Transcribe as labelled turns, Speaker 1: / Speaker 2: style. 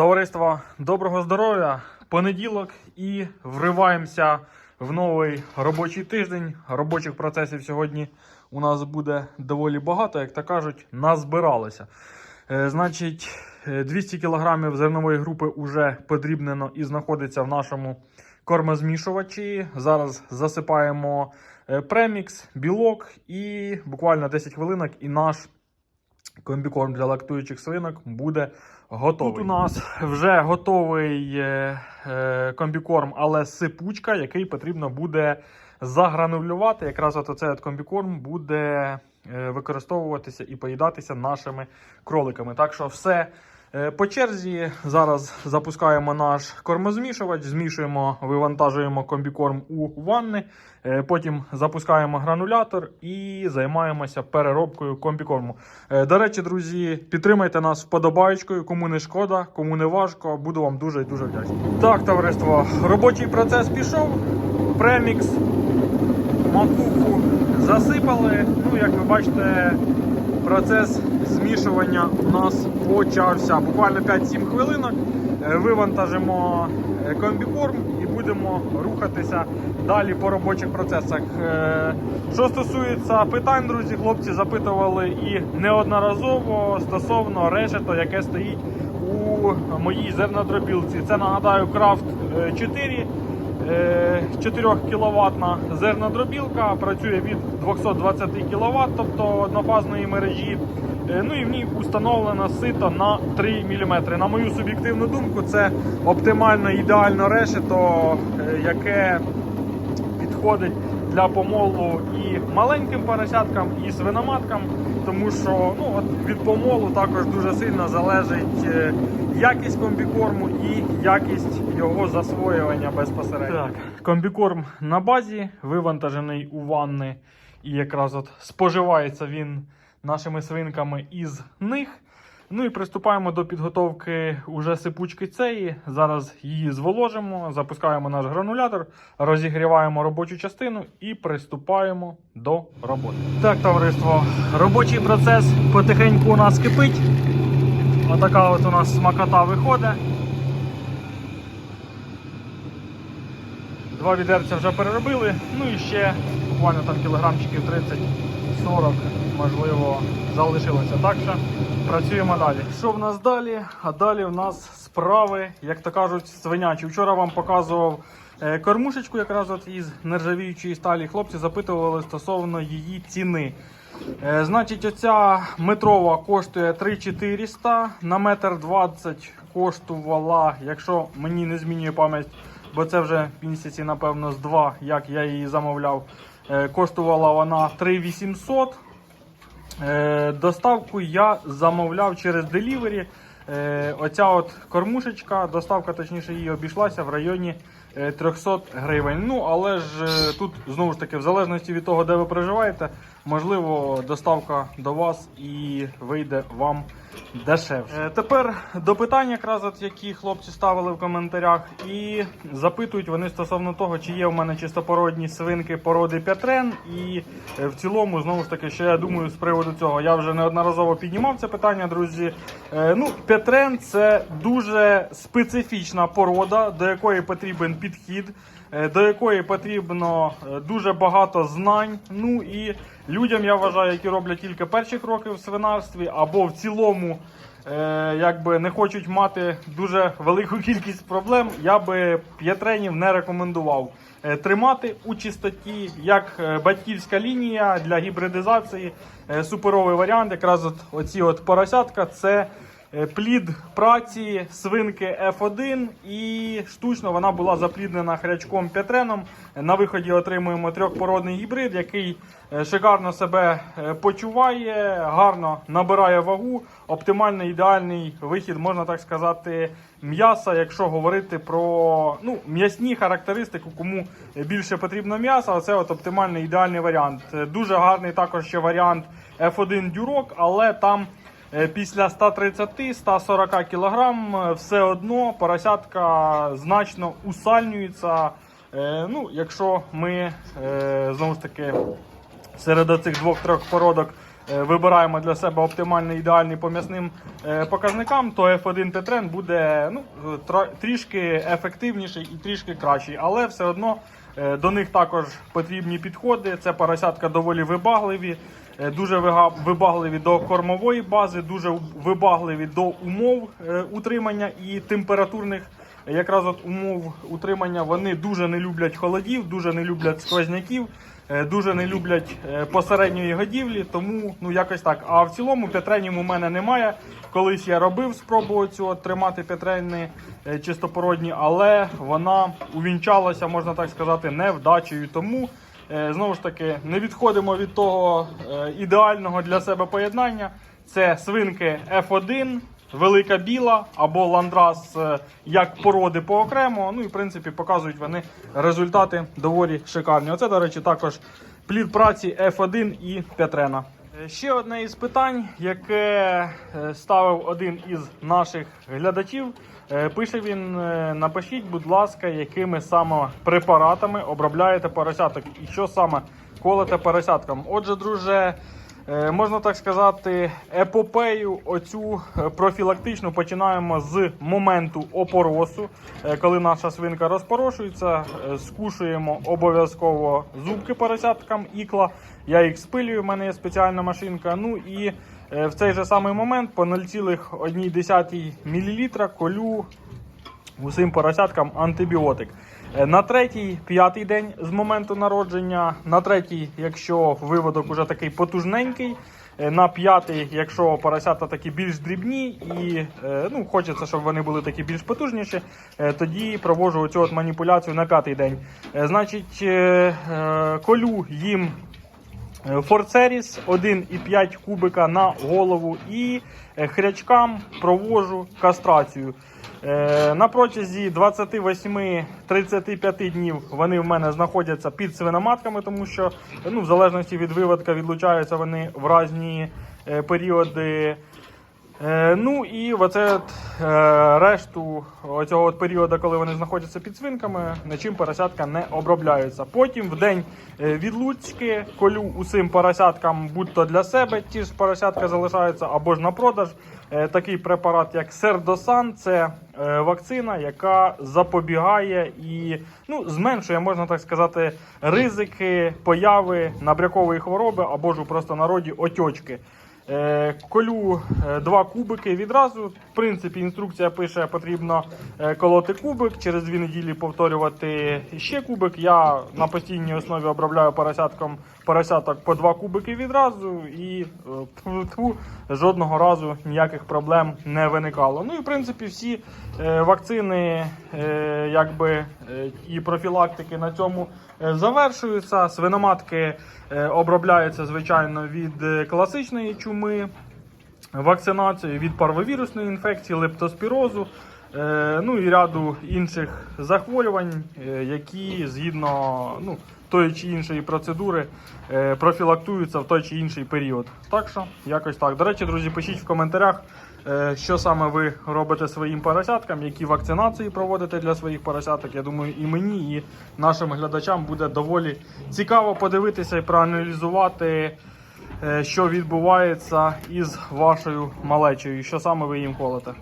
Speaker 1: Товариство, доброго здоров'я! Понеділок і вриваємося в новий робочий тиждень. Робочих процесів сьогодні у нас буде доволі багато, як то кажуть, назбиралося. Е, значить, е, 200 кг зернової групи вже подрібнено і знаходиться в нашому кормозмішувачі. Зараз засипаємо е, премікс, білок і буквально 10 хвилинок і наш комбікорм для лактуючих свинок буде готовий. Тут у нас вже готовий е, е, комбікорм, але сипучка, який потрібно буде загранулювати. Якраз от оцей комбікорм буде е, використовуватися і поїдатися нашими кроликами. Так що все. Е, По черзі зараз запускаємо наш кормозмішувач, змішуємо, вивантажуємо комбікорм у ванни, е, потім запускаємо гранулятор і займаємося переробкою комбікорму. Е, До речі, друзі, підтримайте нас вподобаєчкою, кому не шкода, кому не важко. Буду вам дуже і дуже вдячний. Так, товариство, робочий процес пішов. Премікс, макуху засипали. Ну, як ви бачите, процес змішування у нас почався. Буквально 5-7 хвилинок. Е, Вивантажимо е, комбікорм і будемо рухатися далі по робочих процесах. Е, Що стосується питань, друзі, хлопці запитували і неодноразово стосовно решето, яке стоїть у моїй зернодробілці. Це нагадаю Крафт 4. 4 кВт зернодробілка, працює від 220 кВт, тобто однофазної мережі. Е, Ну і в ній установлено сито на 3 мм. На мою суб'єктивну думку, це оптимально ідеально решето, е, яке підходить для помолу і маленьким поросяткам, і свиноматкам, тому що ну, от від помолу також дуже сильно залежить е, якість комбікорму і якість його засвоювання безпосередньо. Так, комбікорм на базі, вивантажений у ванни, і якраз от споживається він нашими свинками із них. Ну і приступаємо до підготовки уже сипучки цієї. Зараз її зволожимо, запускаємо наш гранулятор, розігріваємо робочу частину і приступаємо до роботи. Так, товариство, робочий процес потихеньку у нас кипить. Отака от у нас смакота виходить. Два відерця вже переробили, ну і ще буквально там кілограмчиків 30-40, можливо, залишилося. Так що працюємо далі. Що в нас далі? А далі в нас справи, як то кажуть, свинячі. Вчора вам показував е, кормушечку, якраз от із нержавіючої сталі. Хлопці запитували стосовно її ціни. Е, Значить, оця метрова коштує 3400, на метр 20 коштувала, якщо мені не змінює пам'ять, бо це вже місяці, напевно, з два, як я її замовляв. Е, Коштувала вона 3800. Е, Доставку я замовляв через Delivery. Е, Оця от кормушечка, доставка, точніше, її обійшлася в районі е, 300 гривень. Ну, але ж е, тут знову ж таки, в залежності від того, де ви проживаєте, можливо, доставка до вас і вийде вам дешевше. Е, Тепер до питань, якраз от які хлопці ставили в коментарях, і запитують вони стосовно того, чи є в мене чистопородні свинки породи Петрен. І е, в цілому, знову ж таки, що я думаю з приводу цього, я вже неодноразово піднімав це питання, друзі. Е, Ну, Петрен це дуже специфічна порода, до якої потрібен підхід. Е, До якої потрібно е, дуже багато знань. Ну і людям я вважаю, які роблять тільки перші кроки в свинарстві, або в цілому е, якби не хочуть мати дуже велику кількість проблем, я би п'ятренів не рекомендував. Тримати у чистоті як батьківська лінія для гібридизації, суперовий варіант. Якраз от оці от поросятка це плід праці свинки F1 і штучно вона була запліднена хрячком Петреном. На виході отримуємо трьохпородний гібрид, який е, шикарно себе е, почуває, гарно набирає вагу. Оптимальний ідеальний вихід, можна так сказати, м'яса, якщо говорити про ну, м'ясні характеристики, кому більше потрібно м'яса, оце от оптимальний ідеальний варіант. Е, Дуже гарний також ще варіант F1 дюрок, але там е, після 130-140 кг все одно поросятка значно усальнюється. Е, Ну, якщо ми е, знову ж таки серед цих двох-трьох породок е, вибираємо для себе оптимальний ідеальний по м'ясним е, показникам, то F1 Тетрен буде ну, трішки ефективніший і трішки кращий. Але все одно е, до них також потрібні підходи. Це поросятка доволі вибагливі. Е, Дуже вибагливі до кормової бази, дуже вибагливі до умов е, утримання і температурних якраз от умов утримання. Вони дуже не люблять холодів, дуже не люблять сквозняків, е, дуже не люблять посередньої годівлі. Тому ну якось так. А в цілому п'ятренів у мене немає. Колись я робив спробу цього тримати п'ятрені е, чистопородні, але вона увінчалася, можна так сказати, невдачею. Тому Знову ж таки, не відходимо від того е, ідеального для себе поєднання. Це свинки F1, велика біла або ландрас е, як породи поокремо. Ну і в принципі показують вони результати доволі шикарні. Оце, до речі, також плід праці F1 і Петрена. Е, Ще одне із питань, яке е, ставив один із наших глядачів. Е, Пише він: е, напишіть, будь ласка, якими саме препаратами обробляєте поросяток і що саме колете поросяткам. Отже, друже, е, можна так сказати, епопею оцю профілактичну починаємо з моменту опоросу, коли наша свинка розпорошується, скушуємо обов'язково зубки поросяткам ікла. Я їх спилюю, в мене є спеціальна машинка. Ну і в цей же самий момент по 0,1 мл колю усім поросяткам антибіотик. Е, На третій, п'ятий день з моменту народження, на третій, якщо виводок уже такий потужненький, е, на п'ятий, якщо поросята такі більш дрібні і е, ну, хочеться, щоб вони були такі більш потужніші, е, тоді проводжу оцю от маніпуляцію на п'ятий день. Е, Значить, е, е, колю їм Е, Форцеріс 1,5 кубика на голову і е, хрячкам провожу кастрацію. Е, На протязі 28-35 днів вони в мене знаходяться під свиноматками, тому що ну, в залежності від виводка відлучаються вони в різні е, періоди. Е, ну і оце е, решту оцього от періоду, коли вони знаходяться під свинками, нічим поросятка не обробляються. Потім в день е, відлучки колю усім поросяткам, будь-то для себе ті ж поросятка залишаються або ж на продаж. Е, такий препарат, як Сердосан, це вакцина, яка запобігає і ну, зменшує, можна так сказати, ризики появи набрякової хвороби або ж у простонароді отьочки. Е, Колю е, два кубики відразу. В принципі, інструкція пише, потрібно е, колоти кубик, через дві неділі повторювати ще кубик. Я на постійній основі обробляю поросятком поросяток по два кубики відразу і е, тьфу-тьфу, жодного разу ніяких проблем не виникало. Ну і в принципі всі е, вакцини е, якби, і профілактики на цьому завершуються. Свиноматки обробляються звичайно від класичної чуми, вакцинації від парвовірусної інфекції, лептоспірозу. Ну і ряду інших захворювань, які згідно ну, тої чи іншої процедури е, профілактуються в той чи інший період. Так що, якось так. До речі, друзі, пишіть в коментарях, е, що саме ви робите своїм поросяткам, які вакцинації проводите для своїх поросяток. Я думаю, і мені, і нашим глядачам буде доволі цікаво подивитися і проаналізувати, е, що відбувається із вашою малечею, що саме ви їм колите.